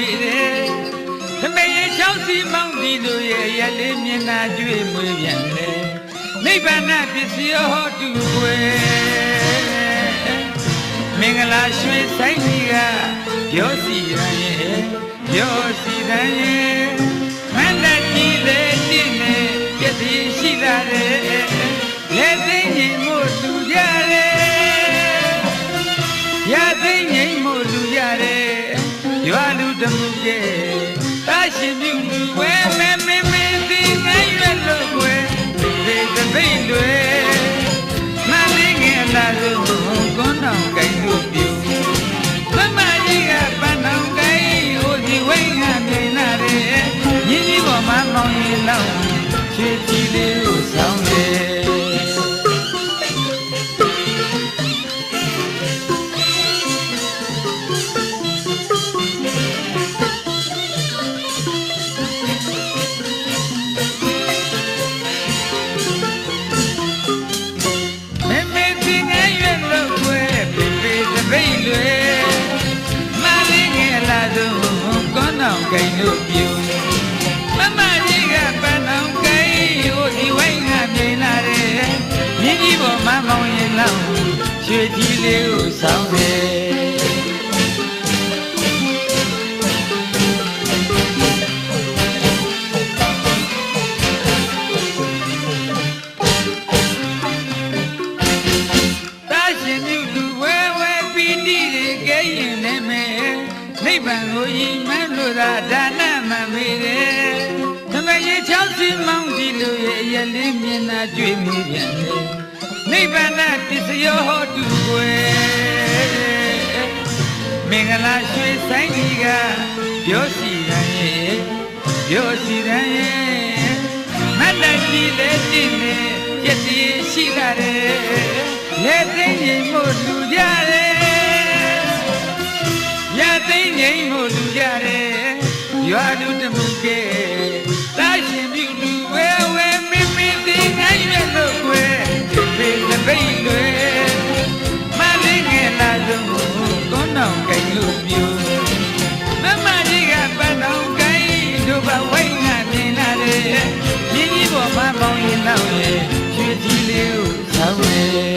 မမေတယ်ခမေရချောင်းစီမောင်းဒီလိုရဲ့ရလေးမျက်နာကျွေးမွေးပြန်လေနိဗ္ဗာန်ပစ္စည်းဟောတူွယ်မင်္ဂလာရွှေဆိုင်ကြီးကပြောစီရန်ရဲ့ပြောစီရန်ရဲ့မန္တကြီးလေးတည်နေပြည့်စည်ရှိလာတဲ့လက်သိ တမှုကျဲတာရှင်ပြုလူဝဲမဲမဲ ယ်လာဆုံးကောင်းအောင်ကြိုင်လို့ပြုမမကြီးကပန်းအောင်ကြိုင်ဟိုဒီဝိုင်းကမြင်လာတယ်မြင်းကြီးပေါ်မှာမောင်ရင်လောက်ရွှေကြီးလေးကိုဆောင်းတယ် န်ပစ္စယောဟောတုွယ်မင်္ဂလာရွှေဆိုင်ကြီးကပြောစီရန်ရဲ့ပြောစီရန်ရဲ့မတ်တကြီးလည်းတည်နေပြည့်စည်ရှိလာတယ်လက်သိငိမ်မှုလူကြတယ်ရသိငိမ်မှုလူကြတယ်ရွာလူတမှုကဲ ပေသပိတ်လွယ်မလေးငယ်လာဆုံးကောင်းတော်ကြိုင်လို့ပြုမမကြီးကပန်းတော်ကြိုင်တို့ဘဝိုင်းကမြင်လာတယ်မြင်းကြီးပေါ်မှာပေါင်းရင်တော့ရဲ့ရွှေကြီးလေးကိုဆောင်းတယ်